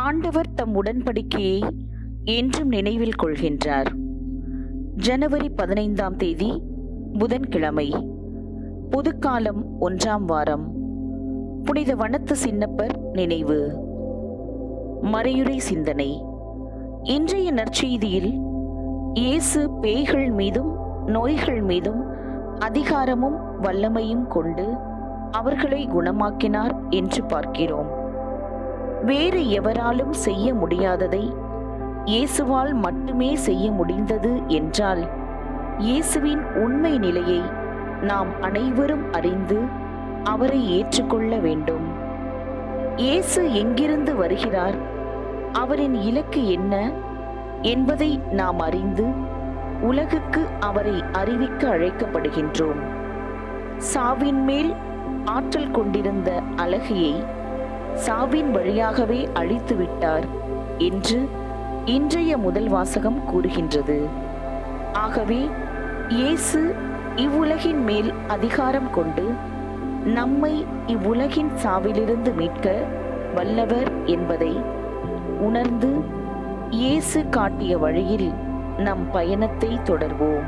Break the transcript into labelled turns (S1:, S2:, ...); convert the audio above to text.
S1: ஆண்டவர் தம் உடன்படிக்கையை என்றும் நினைவில் கொள்கின்றார். ஜனவரி பதினைந்தாம் தேதி புதன்கிழமை புதுக்காலம் ஒன்றாம் வாரம். புனித வனத்து சின்னப்பர் நினைவு. மறையுறை சிந்தனை. இன்றைய நற்செய்தியில் இயேசு பேய்கள் மீதும் நோய்கள் மீதும் அதிகாரமும் வல்லமையும் கொண்டு அவர்களை குணமாக்கினார் என்று பார்க்கிறோம். வேறு எவராலும் செய்ய முடியாததை இயேசுவால் மட்டுமே செய்ய முடிந்தது என்றால் இயேசுவின் உண்மை நிலையை நாம் அனைவரும் அறிந்து அவரை ஏற்றுக்கொள்ள வேண்டும். இயேசு எங்கிருந்து வருகிறார்? அவரின் இலக்கு என்ன என்பதை நாம் அறிந்து உலகுக்கு அவரை அறிவிக்க அழைக்கப்படுகின்றோம். சாவின் மேல் ஆற்றல் கொண்டிருந்த அழகியை சாவின் வழியாகவே அழித்து விட்டார் என்று இன்றைய முதல் வாசகம் கூறுகின்றது. ஆகவே இயேசு இவ்வுலகின் மேல் அதிகாரம் கொண்டு நம்மை இவ்வுலகின் சாவிலிருந்து மீட்க வல்லவர் என்பதை உணர்ந்து இயேசு காட்டிய வழியில் நம் பயணத்தை தொடர்வோம்.